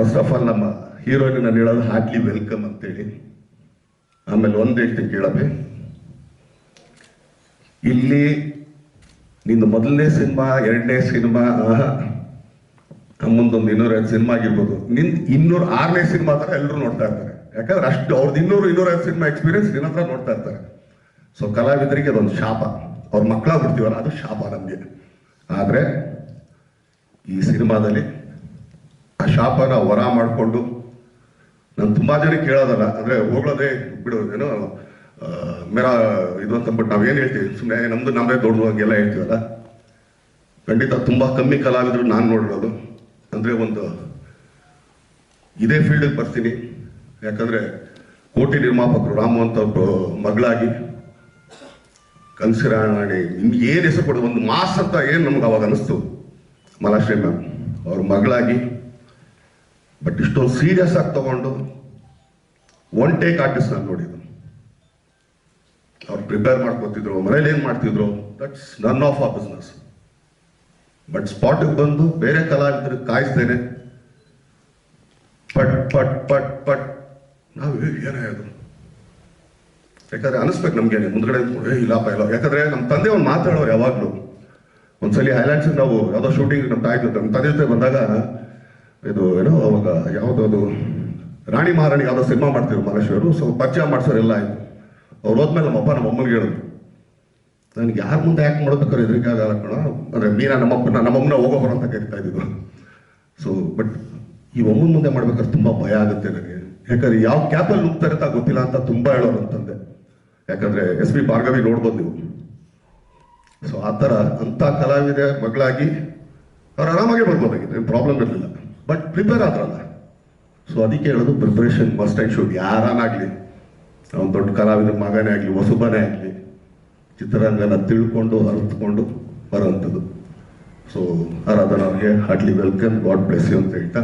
First of all ನಮ್ಮ heroine ನಾನು ಹೇಳೋದು ಹಾರ್ಟ್ಲಿ ವೆಲ್ಕಮ್ ಅಂತೇಳಿ. ಆಮೇಲೆ ಒಂದು ಕೇಳಬೆ ಇಲ್ಲಿ ನಿಂದು ಮೊದಲನೇ ಸಿನಿಮಾ, ಎರಡನೇ ಸಿನಿಮಾ ಮುಂದೊಂದು ಇನ್ನೂರೈದು ಸಿನಿಮಾ ಆಗಿರ್ಬೋದು. ನಿಂದು ಇನ್ನೂರು ಆರನೇ ಸಿನಿಮಾ ಥರ ಎಲ್ಲರೂ ನೋಡ್ತಾ ಇರ್ತಾರೆ. ಯಾಕಂದ್ರೆ ಅಷ್ಟು ಅವ್ರದ್ದು ಇನ್ನೂರು ಇನ್ನೂರೈದು ಸಿನಿಮಾ ಎಕ್ಸ್ಪೀರಿಯನ್ಸ್ ನಿನ್ನ ಹತ್ರ ನೋಡ್ತಾ ಇರ್ತಾರೆ. ಸೊ ಕಲಾವಿದರಿಗೆ ಅದೊಂದು ಶಾಪ. ಅವ್ರ ಮಕ್ಕಳಾಗ್ಬಿಡ್ತೀವಲ್ಲ ಅದು ಶಾಪ ನಮಗೆ. ಆದರೆ ಈ ಸಿನಿಮಾದಲ್ಲಿ ಆ ಶಾಪನ ವರ ಮಾಡಿಕೊಂಡು, ನಾನು ತುಂಬಾ ಜನ ಕೇಳೋದಲ್ಲ, ಅಂದ್ರೆ ಹೋಗೋದೇ ಬಿಡೋದೇನು ಮೇರಾ ಇದು ಅಂತ ಅಂದ್ಬಿಟ್ಟು ನಾವೇನು ಹೇಳ್ತೀವಿ? ಸುಮ್ಮನೆ ನಮ್ದು ನಮ್ಮದೇ ದೊಡ್ಡ ಹಂಗೆಲ್ಲ ಹೇಳ್ತೀವಲ್ಲ? ಖಂಡಿತ ತುಂಬಾ ಕಮ್ಮಿ ಕಲಾವಿದರು ನಾನು ನೋಡಿರೋದು. ಅಂದ್ರೆ ಒಂದು ಇದೇ ಫೀಲ್ಡಿಗೆ ಬರ್ತೀನಿ. ಯಾಕಂದ್ರೆ ಕೋಟಿ ನಿರ್ಮಾಪಕರು ರಾಮು ಅಂತ ಮಗಳಾಗಿ, ಕನ್ಸಿರಾಣಿ, ನಿಮ್ಗೆ ಏನ್ ಹೆಸರು ಕೊಡೋದು ಒಂದು ಮಾಸ್ ಅಂತ ಏನು ನಮ್ಗೆ ಅವಾಗ ಅನಿಸ್ತು? ಮಲಾಶ್ರೀ ಮ್ಯಾಮ್, ಅವ್ರ ಮಗಳಾಗಿ ಬಟ್ ಇಷ್ಟೊಂದು ಸೀರಿಯಸ್ ಆಗಿ ತಗೊಂಡು ಒನ್ ಟೇಕ್ ಆರ್ಟಿಸ್ಟ್ ನಾನು ನೋಡಿದ್ರು ಅವ್ರು ಪ್ರಿಪೇರ್ ಮಾಡ್ಕೊತಿದ್ರು ಮನೇಲಿ ಏನು ಮಾಡ್ತಿದ್ರು ದಟ್ಸ್ ನನ್ ಆಫ್ ಆ ಬಿಸ್ನೆಸ್ ಬಟ್ ಸ್ಪಾಟಿಗೆ ಬಂದು ಬೇರೆ ಕಲಾವಿದ್ರು ಕಾಯಿಸ್ತೇನೆ. ಪಟ್ ಪಟ್ ಪಟ್ ಪಟ್. ನಾವು ಏನೇ ಅದು? ಯಾಕಂದ್ರೆ ಅನಿಸ್ಬೇಕು ನಮ್ಗೆ ಮುಂದ್ಗಡೆ ಇಲ್ಲಪ್ಪ, ಇಲ್ಲ. ಯಾಕಂದ್ರೆ ನಮ್ಮ ತಂದೆ ಒಂದು ಮಾತಾಡೋರು ಯಾವಾಗ್ಲೂ. ಒಂದ್ಸಲಿ ಹೈಲ್ಯಾಂಡ್ಸ್ ನಾವು, ಯಾವ್ದೋ ಶೂಟಿಂಗ್ ನಮ್ಮ ತಾಯಿ ನಮ್ಮ ತಂದೆ ಜೊತೆ ಬಂದಾಗ ಇದು ಏನೋ ಅವಾಗ ಯಾವುದೋ ಅದು ರಾಣಿ ಮಹಾರಾಣಿ ಯಾವುದೋ ಸಿನಿಮಾ ಮಾಡ್ತಿದ್ರು ಮಹೇಶ್ವರು. ಸೊ ಪರಿಚಯ ಮಾಡಿಸೋರೆಲ್ಲ ಆಯ್ತು. ಅವ್ರು ಹೋದ್ಮೇಲೆ ನಮ್ಮಪ್ಪ ನಮ್ಮ ಅಮ್ಮನಿಗೆ ಹೇಳಿದ್ರು. ನನಗೆ ಯಾರ ಮುಂದೆ ಯಾಕೆ ಮಾಡ್ಬೇಕಾದ್ರೆ ಎದುರಿಗೆ ಆಗಲ್ಲ ಕಣ ಅಂದ್ರೆ ಮೀನಾ ನಮ್ಮಪ್ಪನ ನಮ್ಮಮ್ಮನ ಹೋಗೋಬರ ಅಂತ ಕರಿತಾ ಇದ್ದಿದ್ದು. ಸೊ ಬಟ್ ಈ ಒಮ್ಮನ ಮುಂದೆ ಮಾಡ್ಬೇಕಾದ್ರೆ ತುಂಬಾ ಭಯ ಆಗುತ್ತೆ ನನಗೆ. ಯಾಕಂದ್ರೆ ಯಾವ ಕ್ಯಾಪಲ್ಲಿ ನುಗ್ತಾರೆ ಅಂತ ಗೊತ್ತಿಲ್ಲ ಅಂತ ತುಂಬಾ ಹೇಳೋರು ಅಂತಂದೆ. ಯಾಕಂದ್ರೆ ಎಸ್ ಬಿ ಭಾರ್ಗವಿ ನೋಡ್ಬೋದು ನೀವು. ಸೊ ಆ ಥರ ಅಂಥ ಕಲಾವಿದೆ ಮಗಳಾಗಿ ಅವ್ರು ಆರಾಮಾಗಿ ಬರ್ಬೋದಾಗಿತ್ತು. ಪ್ರಾಬ್ಲಮ್ ಇರಲಿಲ್ಲ. ಬಟ್ ಪ್ರಿಪೇರ್ ಆದ್ರಲ್ಲ. ಸೊ ಅದಕ್ಕೆ ಹೇಳೋದು ಪ್ರಿಪ್ರೇಷನ್ ಮಸ್ಟ್ ಆ್ಯಂಡ್ ಶುಡ್ ಯಾರನ್ನಾಗಲಿ ಅವ್ನು ದೊಡ್ಡ ಕಲಾವಿದ ಮಗನೇ ಆಗಲಿ, ಹೊಸಬನೇ ಆಗಲಿ, ಚಿತ್ರರಂಗನ ತಿಳ್ಕೊಂಡು ಅರ್ಥಕೊಂಡು ಬರೋವಂಥದ್ದು. So ಆರಾಧನವ್ರಿಗೆ heartily welcome God bless you ಅಂತ ಹೇಳ್ತಾ